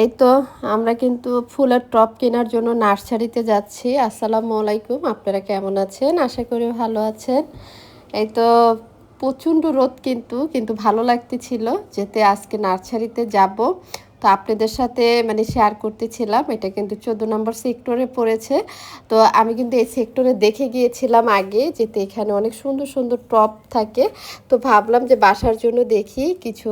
এই তো আমরা কিন্তু ফুলের টপ কেনার জন্য নার্সারিতে যাচ্ছি। আসসালামু আলাইকুম, আপনারা কেমন আছেন? আশা করি ভালো আছেন। এই তো প্রচণ্ড রোদ কিন্তু কিন্তু ভালো লাগতেছিল যেতে আজকে নার্সারিতে যাব। তো আপনাদের সাথে মানে শেয়ার করতেছিলাম, এটা কিন্তু চোদ্দ নম্বর সেক্টরে পড়েছে। তো আমি কিন্তু এই সেক্টরে দেখে গিয়েছিলাম আগে যেতে এখানে অনেক সুন্দর সুন্দর টপ থাকে। তো ভাবলাম যে বাসার জন্য দেখি কিছু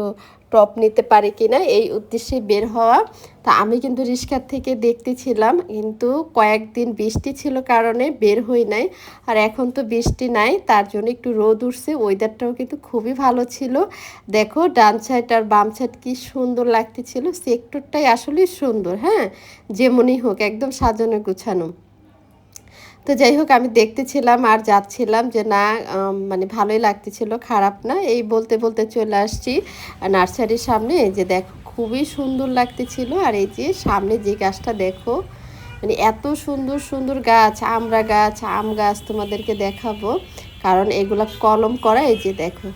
টপ নিতে পারি কিনা, এই উদ্দেশ্যে বের হওয়া। তা আমি কিন্তু রিস্কার থেকে দেখতেছিলাম, কিন্তু কয়েকদিন বৃষ্টি ছিল কারণে বের হই নাই, আর এখন তো বৃষ্টি নাই, তার জন্য একটু রোদ উঠছে ওয়েদারটাও কিন্তু খুবই ভালো ছিল। দেখো, ডান সাইড আর বাম সাইড কি সুন্দর লাগতেছিল সেক্টরটাই আসলেই সুন্দর হ্যাঁ? যেমনই হোক, একদম সাজানো গুছানো তো যাই হোক, আমি দেখতেছিলাম আর যাচ্ছিলাম যে না মানে ভালোই লাগতেছিল, খারাপ না। এই বলতে বলতে চলে আসছি নার্সারির সামনে। যে দেখো, খুবই সুন্দর লাগতেছিল। আর এই যে সামনে যে গাছটা দেখো মানে এত সুন্দর সুন্দর গাছ, আমরা গাছ, আম গাছ তোমাদেরকে দেখাবো। কারণ এগুলা কলম করা, এই যে দেখো।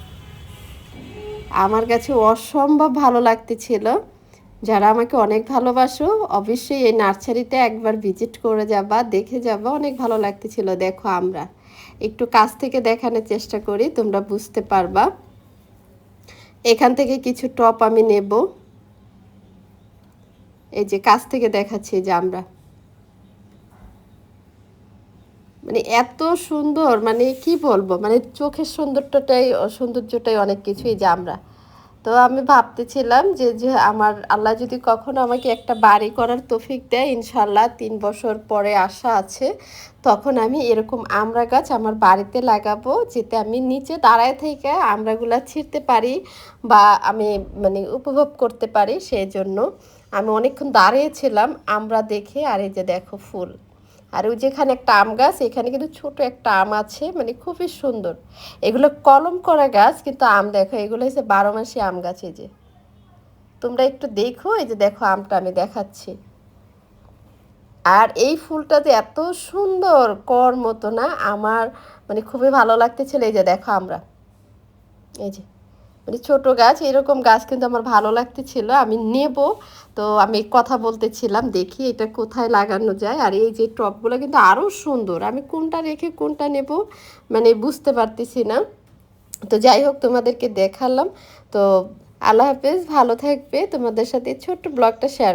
আমার কাছে অসম্ভব ভালো লাগতেছিল। যারা আমাকে অনেক ভালোবাসো, অবশ্যই এই নার্সারিতে একবার ভিজিট করে যাবা, দেখে যাবা, অনেক ভালো লাগতেছিল। দেখো আমরা। একটু কাছ থেকে দেখানোর চেষ্টা করি, তোমরা বুঝতে পারবা। এখান থেকে কিছু টপ আমি নেব। এই যে কাছ থেকে দেখাচ্ছি যে আমরা। মানে এত সুন্দর মানে কি বলব? মানে চোখের সৌন্দর্যটাই সৌন্দর্যটাই অনেক কিছুই যে আমরা। তো আমি ভাবতেছিলাম যে যে আমার আল্লাহ যদি কখনো আমাকে একটা বাড়ি করার তৌফিক দেয় ইনশাল্লাহ তিন বছর পরে আশা আছে, তখন আমি এরকম আমড়া গাছ আমার বাড়িতে লাগাবো, যেতে আমি নিচে দাঁড়ায় থেকে আমড়াগুলা ছিঁড়তে পারি বা আমি মানে উপভোগ করতে পারি, সেই জন্য আমি অনেকক্ষণ দাঁড়িয়েছিলাম, আমরা দেখে আর এই যে দেখো ফুল। আর ওই যেখানে একটা আম গাছ, এখানে কিন্তু ছোট একটা আম আছে মানে খুবই সুন্দর। এগুলো কলম করা গাছ, কিন্তু আম দেখো, এগুলো হচ্ছে বারো মাসি আম গাছ, এই যে। তোমরা একটু দেখো, এই যে দেখো আমটা আমি দেখাচ্ছি। আর এই ফুলটা যে এত সুন্দর, কর মতো না, আমার মানে খুবই ভালো লাগতেছিল, এই যে দেখো আমরা। এই যে। মানে ছোট গাছ, এরকম গাছ কিন্তু আমার ভালো লাগতেছিল, আমি নেব। তো আমি কথা বলতেছিলাম, দেখি এটা কোথায় লাগানো যায়। আর এই যে টপগুলো কিন্তু আরও সুন্দর, আমি কোনটা রেখে কোনটা নেব মানে বুঝতে পারতেছি না। তো যাই হোক, তোমাদেরকে দেখালাম। তো আল্লাহ হাফেজ, ভালো থাকবে। তোমাদের সাথে ছোট্ট ব্লগটা শেয়ার